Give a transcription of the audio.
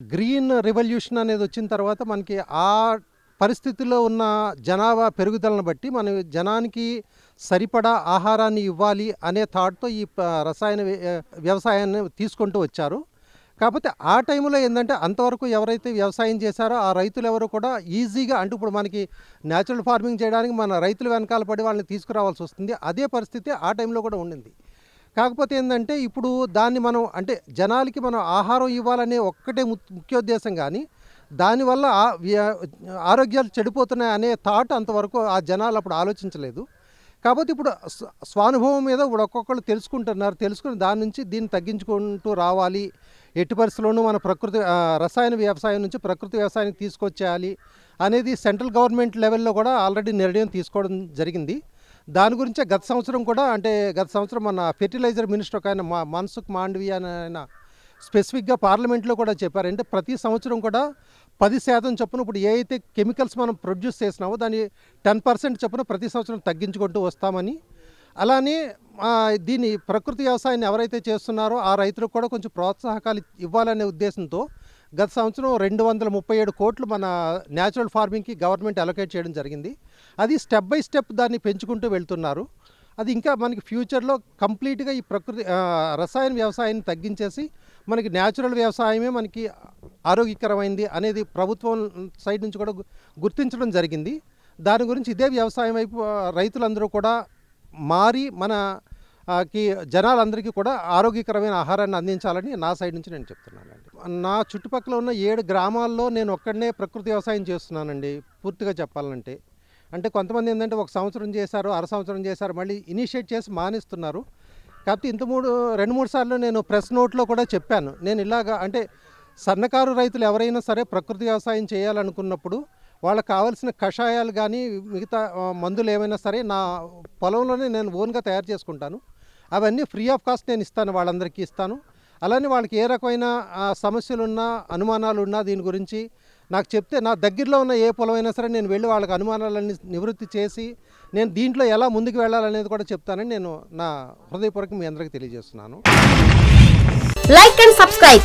Green revolution అనేది వచ్చిన తర్వాత మనకి ఆ పరిస్థితిలో ఉన్న జనాభా పెరుగుదలను బట్టి మన జనానికి సరిపడా ఆహారాన్ని ఇవ్వాలి అనే థాట్తో ఈ రసాయన వ్యవసాయాన్ని తీసుకుంటూ వచ్చారు. కాకపోతే ఆ టైంలో ఏంటంటే అంతవరకు ఎవరైతే వ్యవసాయం చేశారో ఆ రైతులు ఎవరు కూడా ఈజీగా అంటే ఇప్పుడు మనకి న్యాచురల్ ఫార్మింగ్ చేయడానికి మన రైతులు వెనకాల పడి వాళ్ళని తీసుకురావాల్సి వస్తుంది. అదే పరిస్థితి ఆ టైంలో కూడా ఉండింది. కాకపోతే ఏంటంటే ఇప్పుడు దాన్ని మనం అంటే జనాలకి మనం ఆహారం ఇవ్వాలనే ఒక్కటే ము- ముఖ్యోద్దేశం కానీ దానివల్ల ఆ- ఆరోగ్యాలు చెడిపోతున్నాయి అనే థాట్ అంతవరకు ఆ జనాలు అప్పుడు ఆలోచించలేదు. కాకపోతే ఇప్పుడు స్వ- స్వానుభవం మీద ఇప్పుడు ఒక్కొక్కరు తెలుసుకుంటున్నారు. తెలుసుకుని దాని నుంచి దీన్ని తగ్గించుకుంటూ రావాలి. ఎట్టి పరిస్థితుల్లోనూ మన ప్రకృతి రసాయన వ్యవసాయం నుంచి ప్రకృతి వ్యవసాయానికి తీసుకొచ్చేయాలి అనేది సెంట్రల్ గవర్నమెంట్ లెవెల్లో కూడా ఆల్రెడీ నిర్ణయం తీసుకోవడం జరిగింది. దాని గురించే గత సంవత్సరం కూడా అంటే గత సంవత్సరం మన ఫెర్టిలైజర్ మినిస్టర్ ఒక ఆయన మా మన్సుఖ్ మాండవి అని ఆయన స్పెసిఫిక్గా పార్లమెంట్లో కూడా చెప్పారు. అంటే ప్రతి సంవత్సరం కూడా పది శాతం చొప్పున ఇప్పుడు ఏ అయితే కెమికల్స్ మనం ప్రొడ్యూస్ చేసినామో దాన్ని టెన్ పర్సెంట్ చొప్పున ప్రతి సంవత్సరం తగ్గించుకుంటూ వస్తామని. అలానే దీని దీన్ని ప్రకృతి వ్యవసాయాన్ని ఎవరైతే చేస్తున్నారో ఆ రైతులకు కూడా కొంచెం ప్రోత్సాహకాలు ఇవ్వాలనే ఉద్దేశంతో గత సంవత్సరం రెండు వందల ముప్పై ఏడు కోట్లు మన న్యాచురల్ ఫార్మింగ్కి గవర్నమెంట్ అలొకేట్ చేయడం జరిగింది. అది స్టెప్ బై స్టెప్ దాన్ని పెంచుకుంటూ వెళ్తున్నారు. అది ఇంకా మనకి ఫ్యూచర్లో కంప్లీట్గా ఈ ప్రకృతి రసాయన వ్యవసాయాన్ని తగ్గించేసి మనకి న్యాచురల్ వ్యవసాయమే మనకి ఆరోగ్యకరమైంది అనేది ప్రభుత్వం సైడ్ నుంచి కూడా గుర్తించడం జరిగింది. దాని గురించి ఇదే వ్యవసాయం వైపు రైతులందరూ కూడా మారి మన కి జనాలందరికీ కూడా ఆరోగ్యకరమైన ఆహారాన్ని అందించాలని నా సైడ్ నుంచి నేను చెప్తున్నానండి. నా చుట్టుపక్కల ఉన్న ఏడు గ్రామాల్లో నేను ఒక్కడనే ప్రకృతి వ్యవసాయం చేస్తున్నానండి పూర్తిగా చెప్పాలంటే. అంటే కొంతమంది ఏంటంటే ఒక సంవత్సరం చేశారు అర సంవత్సరం చేశారు మళ్ళీ ఇనిషియేట్ చేసి మానేస్తున్నారు. కాకపోతే ఇంత మూడు రెండు మూడు సార్లు నేను ప్రెస్ నోట్లో కూడా చెప్పాను. నేను ఇలాగా అంటే సన్నకారు రైతులు ఎవరైనా సరే ప్రకృతి వ్యవసాయం చేయాలనుకున్నప్పుడు వాళ్ళకి కావాల్సిన కషాయాలు కానీ మిగతా మందులు ఏమైనా సరే నా పొలంలోనే నేను ఓన్గా తయారు చేసుకుంటాను. అవన్నీ ఫ్రీ ఆఫ్ కాస్ట్ నేను ఇస్తాను వాళ్ళందరికీ ఇస్తాను. అలానే వాళ్ళకి ఏ రకమైన సమస్యలున్నా సమస్యలు ఉన్నా అనుమానాలు ఉన్నా దీని గురించి నాకు చెప్తే నా దగ్గరలో ఉన్న ఏ పొలమైనా సరే నేను వెళ్ళి వాళ్ళకి అనుమానాలన్నీ నివృత్తి చేసి నేను దీంట్లో ఎలా ముందుకు వెళ్ళాలనేది కూడా చెప్తానని నేను నా హృదయపూర్వక మీ అందరికీ తెలియజేస్తున్నాను. Like and subscribe